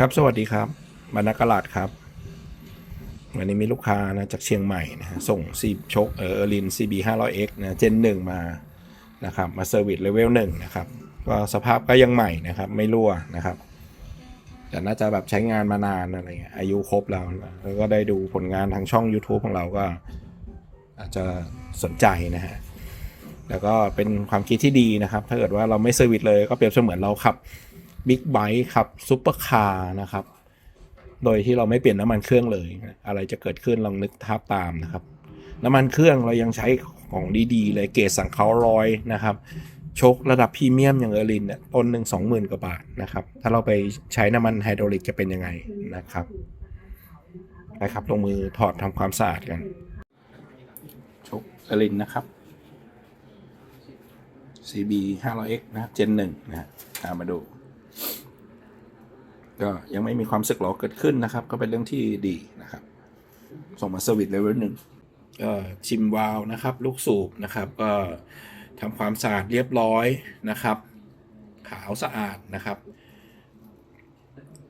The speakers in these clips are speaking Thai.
ครับสวัสดีครับบรรณากลาดครับวันนี้มีลูกค้านะจากเชียงใหม่นะฮะส่งซีชกเออร์ลิน CB 500X นะเจนหนึ่งมานะครับมาเซอร์วิสเลเวลหนึ่งนะครับก็สภาพก็ยังใหม่นะครับ ไม่รั่วนะครับ แต่น่าจะแบบใช้งานมานานอะไรเงี้ยอายุครบแล้วแล้วก็ได้ดูผลงานทางช่อง YouTube ของเราก็ อาจจะสนใจนะฮะแล้วก็เป็นความคิดที่ดีนะครับ ถ้าเกิดว่าเราไม่เซอร์วิสเลยก็เปรียบเสมือนเราขับ บิ๊กไบค์ขับซุปเปอร์คาร์นะครับ โดยที่เราไม่เปลี่ยนน้ำมันเครื่องเลย อะไรจะเกิดขึ้นลองนึกภาพตามนะครับ น้ำมันเครื่องเรายังใช้ของดีๆ เลยเกรดสังเคราะห์ร้อยนะครับชคระดับพรีเมียมอย่างเออรินเนี่ยต้นหนึ่งสองหมื่นกว่าบาทนะครับ ถ้าเราไปใช้น้ำมันไฮดรอลิกจะเป็นยังไงนะครับไปครับลงมือถอดทำความสะอาดกันชคเออรินนะครับ CB 500X นะครับ Gen 1นะฮะมาดู ก็ยังไม่มีความสึกหรอเกิดขึ้นนะครับ ก็เป็นเรื่องที่ดีนะครับ ส่งมาเซอร์วิสเลเวลหนึ่งก็ชิมวาล์วนะครับ ลูกสูบนะครับ ก็ทำความสะอาดเรียบร้อยนะครับ ขาวสะอาดนะครับ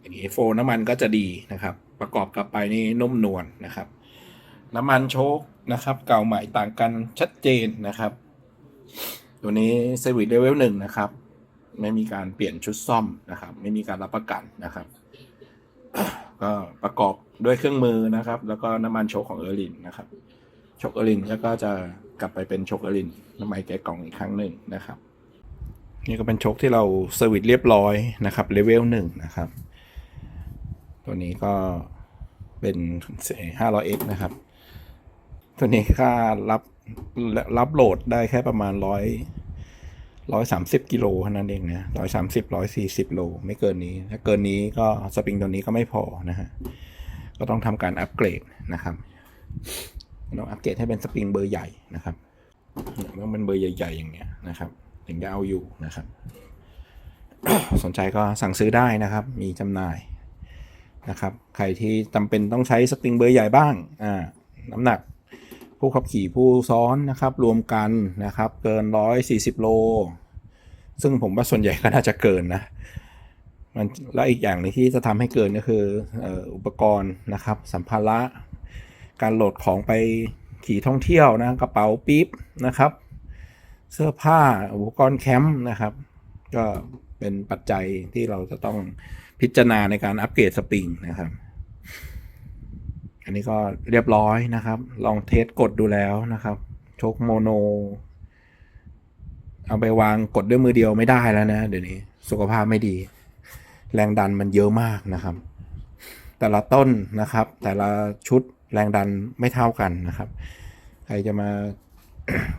อย่างนี้โฟน้ำมันก็จะดีนะครับ ประกอบกับไปนี่นุ่มนวลนะครับ น้ำมันโชคนะครับ เก่าใหม่ต่างกันชัดเจนนะครับ ตัวนี้เซอร์วิสเลเวลหนึ่งนะครับ ไม่มีการเปลี่ยนชุดซ่อมนะครับ ไม่มีการรับประกันนะครับ ก็ประกอบด้วยเครื่องมือนะครับ แล้วก็น้ำมันโชคของเออร์ลินนะครับโชคเออร์ลินแล้วก็จะกลับไปเป็นโชคเออร์ลินน้ำมันแกะกล่องอีกครั้งหนึ่งนะครับ นี่ก็เป็นโชคที่เราเซอร์วิสเรียบร้อยนะครับเลเวลหนึ่งนะครับ ตัวนี้ก็เป็น 500x นะครับ ตัวนี้ค่ารับรับโหลดได้แค่ประมาณร้อย ร้อยสามสิบกิโลเท่านั้นเองนะร้อยสามสิบร้อยสี่สิบโล ไม่เกินนี้ ถ้าเกินนี้ก็สปริงตัวนี้ก็ไม่พอนะฮะ ก็ต้องทำการอัปเกรดนะครับ ต้องอัปเกรดให้เป็นสปริงเบอร์ใหญ่นะครับต้องเป็นเบอร์ใหญ่ๆอย่างเงี้ยนะครับ ถึงจะเอาอยู่นะครับ สนใจก็สั่งซื้อได้นะครับ มีจำหน่ายนะครับ ใครที่จำเป็นต้องใช้สปริงเบอร์ใหญ่บ้าง อ่า น้ำหนัก ผู้ขับขี่ผู้ซ้อนนะครับ รวมกันนะครับ เกิน 140 โล ซึ่งผมว่าส่วนใหญ่ก็น่าจะเกินนะมันแล้วอีกอย่างนึงที่จะทำให้เกินก็คืออ่ออุปกรณ์นะครับ สัมภาระ การโหลดของไปขี่ท่องเที่ยวนะกระเป๋าปี๊บนะครับ เสื้อผ้าอุปกรณ์แคมป์นะครับ ก็เป็นปัจจัยที่เราจะต้องพิจารณาในการอัปเกรดสปริงนะครับ อันนี้ก็เรียบร้อยนะครับ ลองเทสกดดูแล้วนะครับชคโมโน เอาไปวางกดด้วยมือเดียวไม่ได้แล้วนะเดี๋ยวนี้สุขภาพไม่ดี แรงดันมันเยอะมากนะครับ แต่ละต้นนะครับ แต่ละชุดแรงดันไม่เท่ากันนะครับ ใครจะมา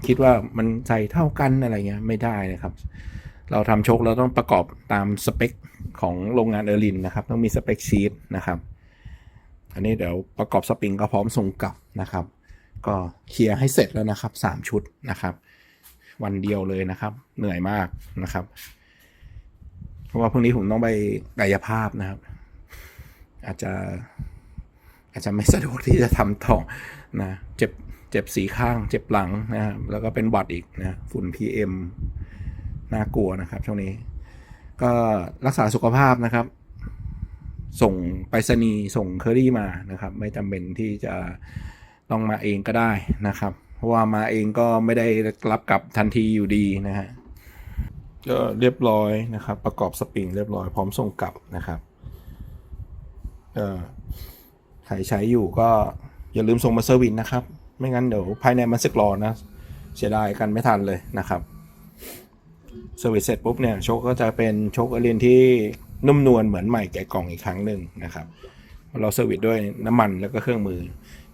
คิดว่ามันใส่เท่ากันอะไรเงี้ยไม่ได้นะครับ เราทำชคเราต้องประกอบตามสเปคของโรงงานเออร์ลินนะครับ ต้องมีสเปคชีตนะครับ อันนี้เดี๋ยวประกอบสปริงก็พร้อมส่งกลับนะครับ ก็เคลียร์ให้เสร็จแล้วนะครับสามชุดนะครับ วันเดียวเลยนะครับ เหนื่อยมากนะครับ เพราะว่าพรุ่งนี้ผมต้องไปกายภาพนะครับ อาจจะอาจจะไม่สะดวกที่จะทำต่อนะเจ็บเจ็บสีข้างเจ็บหลังนะครับแล้วก็เป็นหวัดอีกนะฝุ่น PM น่ากลัวนะครับช่วงนี้ ก็รักษาสุขภาพนะครับ ส่งไปรษณีย์ส่งเคอรี่มานะครับ ไม่จำเป็นที่จะต้องมาเองก็ได้นะครับ เพราะว่ามาเองก็ไม่ได้รับกลับทันทีอยู่ดีนะฮะก็เรียบร้อยนะครับ ประกอบสปริงเรียบร้อยพร้อมส่งกลับนะครับเออใครใช้อยู่ก็อย่าลืมส่งมาเซอร์วิสนะครับ ไม่งั้นเดี๋ยวภายในมันสึกรอนะ เสียดายกันไม่ทันเลยนะครับเซอร์วิสเสร็จปุ๊บเนี่ยโชคก็จะเป็นโชคอลินที่ นุ่มนวลเหมือนใหม่แกะกล่องอีกครั้งหนึ่งนะครับ เราเซอร์วิสด้วยน้ำมันแล้วก็เครื่องมือ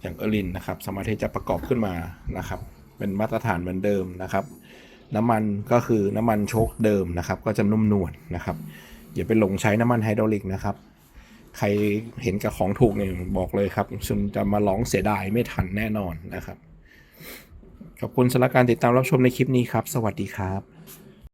อย่างเอลินนะครับ สามารถที่จะประกอบขึ้นมานะครับ เป็นมาตรฐานเหมือนเดิมนะครับ น้ำมันก็คือน้ำมันโชคเดิมนะครับ ก็จะนุ่มนวลนะครับอย่าไปหลงใช้น้ำมันไฮดรอลิกนะครับ ใครเห็นกับของถูกเนี่ยบอกเลยครับคุณจะมาร้องเสียดายไม่ทันแน่นอนนะครับ ขอบคุณสำหรับการติดตามรับชมในคลิปนี้ครับ สวัสดีครับ